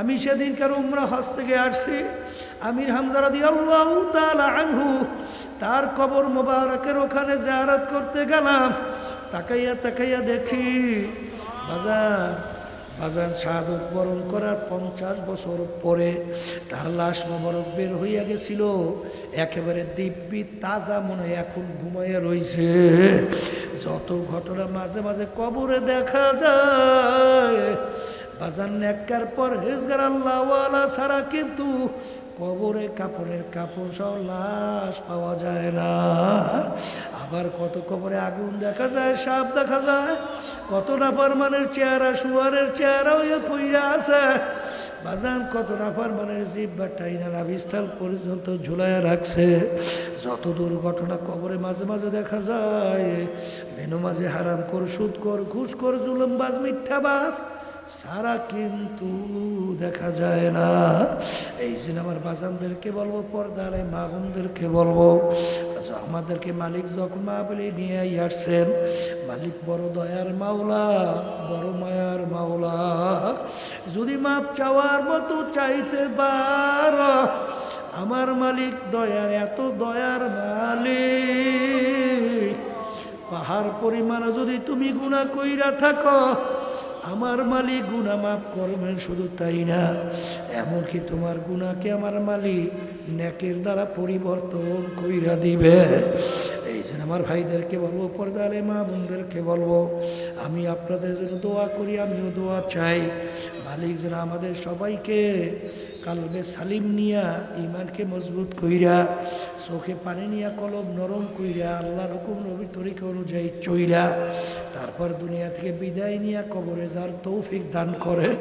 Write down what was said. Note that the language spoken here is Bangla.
আমি সেদিনকার উমরা হজ থেকে আসছি। আমির হামজারা আল্লাহ আনহু তার কবর মোবারকের ওখানে জায়ারাত করতে গেলাম। তাকাইয়া তাকাইয়া দেখি বাজার বাজার শাহাদত বরণ করার পঞ্চাশ বছর পরে তার লাশ মোবারক বের হইয়া গেছিল। একেবারে দিব্যি তাজা মনে এখন ঘুমাইয়া রইছে। যত ঘটনা মাঝে মাঝে কবরে দেখা যায় বাজার নেককার পর হেজগার আল্লাহওয়ালা ছাড়া কিন্তু কবরে কাপড়ের কাপড় সব লাশ পাওয়া যায় না। আবার কত কবরে আগুন দেখা যায়, সাপ দেখা যায়, কত নাফারমানের চেহারা শুয়ারের চেহারা হয়ে পইরা আছে। বাজান কত নাফার মানের নাফারমানের জিব্বা টাইনা নাভিস্থল পর্যন্ত ঝুলাইয়া রাখছে। যত দুর্ঘটনা কবরে মাঝে মাঝে দেখা যায় বেনু মাঝে হারাম কর সুদ কর ঘুষ কর জুলুমবাজ, মিথ্যাবাজ সারা কিন্তু দেখা যায় না। এই জন্য আমার বাজানদেরকে বলব পর্দারে মা বোনদেরকে বলব আচ্ছা, আমাদেরকে মালিক যখন মা বলে নিয়ে আসছেন মালিক বড় দয়ার মাওলা বড় মায়ার মাওলা। যদি মাপ চাওয়ার মতো চাইতে পার আমার মালিক দয়ার এত দয়ার মালিক। পাহাড় পরিমাণে যদি তুমি গুণা কইরা থাকো আমার মালিক গুণা মাফ করবেন শুধু তাই না, এমনকি তোমার গুণাকে আমার মালিক নেকের দ্বারা পরিবর্তন কইরা দিবে। এই জন্য আমার ভাইদেরকে বলব, পর্দারে মা বোনদেরকে বলব, আমি আপনাদের জন্য দোয়া করি, আমিও দোয়া চাই। মালিক যেন আমাদের সবাইকে কালবে সালিম নিয়া ইমানকে মজবুত কইরা, চোখে পানি নিয়া কলম নরম কইরা, আল্লাহর হুকুম নবীর তরিকা অনুযায়ী চইরা, তারপর দুনিয়া থেকে বিদায় নিয়া কবরে যার তৌফিক দান করে।